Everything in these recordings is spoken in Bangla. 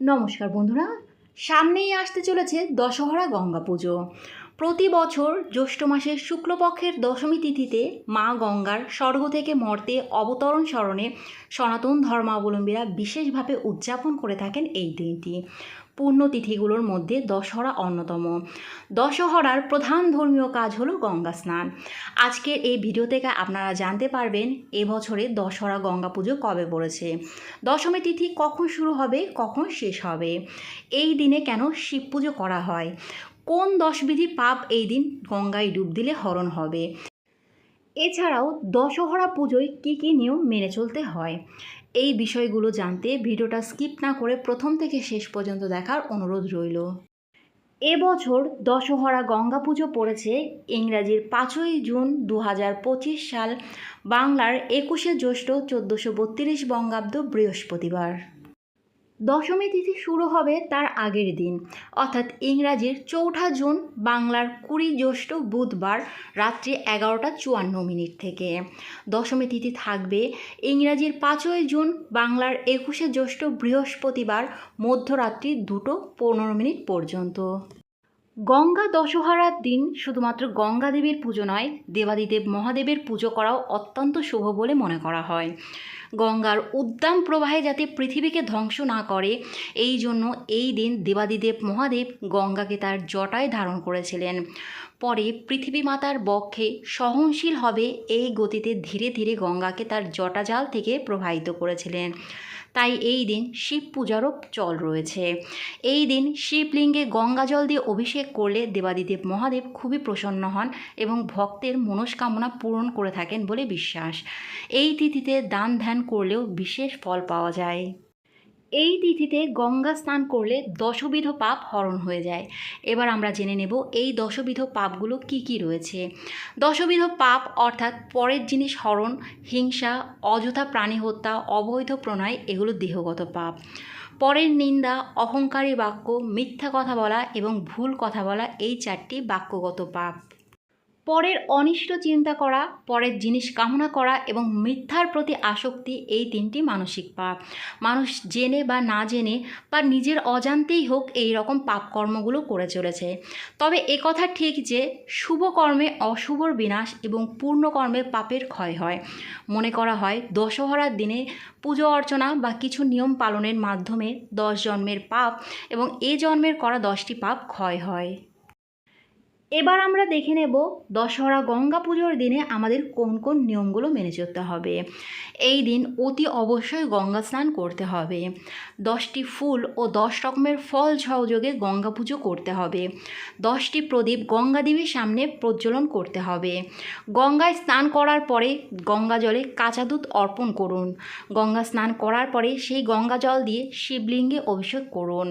নমস্কার বন্ধুরা, সামনেই আসতে চলেছে দশহরা গঙ্গা পুজো। প্রতি বছর জ্যৈষ্ঠ মাসের শুক্লপক্ষের দশমী তিথিতে মা গঙ্গার স্বর্গ থেকে মর্তে অবতরণ স্মরণে সনাতন ধর্মাবলম্বীরা বিশেষভাবে উদযাপন করে থাকেন এই দিনটি। পুণ্যতিথিগুলোর মধ্যে দশহরা অন্যতম। দশহরার প্রধান ধর্মীয় কাজ হলো গঙ্গা স্নান। আজকের এই ভিডিও থেকে আপনারা জানতে পারবেন এবছরে দশহরা গঙ্গা পুজো কবে পড়েছে। দশমী তিথি কখন শুরু হবে, কখন শেষ হবে? এই দিনে কেন শিব পুজো করা হয়? কোন দশবিধি পাপ এই দিন গঙ্গায় ডুব দিলে হরণ হবে? এছাড়াও দশহরা পুজোয় কী কী নিয়ম মেনে চলতে হয়? এই বিষয়গুলো জানতে ভিডিওটা স্কিপ না করে প্রথম থেকে শেষ পর্যন্ত দেখার অনুরোধ রইল। এবছর দশহরা গঙ্গা পুজো পড়েছে ইংরাজির পাঁচই জুন দু হাজার পঁচিশ সাল, বাংলার একুশে জ্যৈষ্ঠ চোদ্দোশো বত্রিশ বঙ্গাব্দ বৃহস্পতিবার। দশমী তিথি শুরু হবে তার আগের দিন। অর্থাৎ ইংরাজির চৌঠা জুন, বাংলার কুড়ি জ্যৈষ্ঠ বুধবার রাত্রি এগারোটা চুয়ান্ন মিনিট থেকে। দশমী তিথি থাকবে ইংরাজির পাঁচই জুন, বাংলার একুশে জ্যৈষ্ঠ বৃহস্পতিবার মধ্যরাত্রি দুটো পনেরো মিনিট পর্যন্ত। গঙ্গা দশহরার দিন শুধুমাত্র গঙ্গা দেবীর পুজো নয়, দেবাদিদেব মহাদেবের পুজো করাও অত্যন্ত শুভ বলে মনে করা হয়। গঙ্গার উদ্দাম প্রবাহে যাতে পৃথিবীকে ধ্বংস না করে, এই জন্য এই দিন দেবাদিদেব মহাদেব গঙ্গাকে তার জটায় ধারণ করেছিলেন। পরে পৃথিবী মাতার বক্ষে সহনশীল হবে এই গতিতে ধীরে ধীরে গঙ্গাকে তার জটাজাল থেকে প্রবাহিত করেছিলেন। তাই এই দিন শিব পূজারও চল রয়েছে। এই দিন শিবলিঙ্গে গঙ্গা জল দিয়ে অভিষেক করলে দেবাদিদেব মহাদেব খুবই প্রসন্ন হন এবং ভক্তের মনস্কামনা পূরণ করে থাকেন বলে বিশ্বাস। এই তিথিতে দান ধ্যান করলেও বিশেষ ফল পাওয়া যায়। এই তিথিতে গঙ্গা স্নান করলে দশবিধ পাপ হরণ হয়ে যায়। এবার আমরা জেনে নেব এই দশবিধ পাপগুলো কি কি রয়েছে। দশবিধ পাপ অর্থাৎ পরের জিনিস হরণ, হিংসা, অযথা প্রাণী হত্যা, অবৈধ প্রণয়, এগুলো দেহগত পাপ। পরের নিন্দা, অহংকারী বাক্য, মিথ্যা কথা বলা এবং ভুল কথা বলা এই চারটি বাক্যগত পাপ। পরের অনিষ্ট চিন্তা করা, পরের জিনিস কামনা করা এবং মিথ্যার প্রতি আসক্তি এই তিনটি মানসিক পাপ। মানুষ জেনে বা না জেনে বা নিজের অজান্তেই হোক এই রকম পাপকর্মগুলো করে চলেছে। তবে একথা ঠিক যে, শুভ কর্মে অশুভর বিনাশ এবং পূর্ণ কর্মে পাপের ক্ষয় হয়। মনে করা হয়, দশহরার দিনে পুজো অর্চনা বা কিছু নিয়ম পালনের মাধ্যমে দশ জন্মের পাপ এবং এ জন্মের করা দশটি পাপ ক্ষয় হয়। এবার আমরা দেখে নেব দশহরা গঙ্গা পুজোর দিনে আমাদের কোন কোন নিয়মগুলো মেনে চলতে হবে। এই দিন অতি অবশ্যই গঙ্গা স্নান করতে হবে। দশটি ফুল ও দশ রকমের ফল সহযোগে গঙ্গা পুজো করতে হবে। দশটি প্রদীপ গঙ্গা দেবীর সামনে প্রজ্বলন করতে হবে। গঙ্গায় স্নান করার পরে গঙ্গা জলে কাঁচা দুধ অর্পণ করুন। গঙ্গা স্নান করার পরে সেই গঙ্গা জল দিয়ে শিবলিঙ্গে অভিষেক করুন।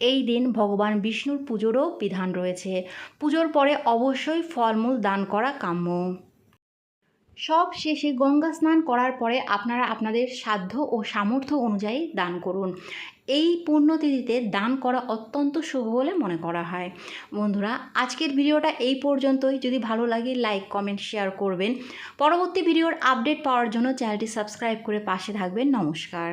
এই দিন ভগবান বিষ্ণুর পুজোরও বিধান রয়েছে। পুজোর পরে অবশ্যই ফলমূল দান করা কাম্য। সব শেষে গঙ্গা স্নান করার পরে আপনারা আপনাদের সাধ্য ও সামর্থ্য অনুযায়ী দান করুন। এই পুণ্যতিথিতে দান করা অত্যন্ত শুভ বলে মনে করা হয়। বন্ধুরা, আজকের ভিডিওটা এই পর্যন্তই। যদি ভালো লাগে লাইক কমেন্ট শেয়ার করবেন। পরবর্তী ভিডিওর আপডেট পাওয়ার জন্য চ্যানেলটি সাবস্ক্রাইব করে পাশে থাকবেন। নমস্কার।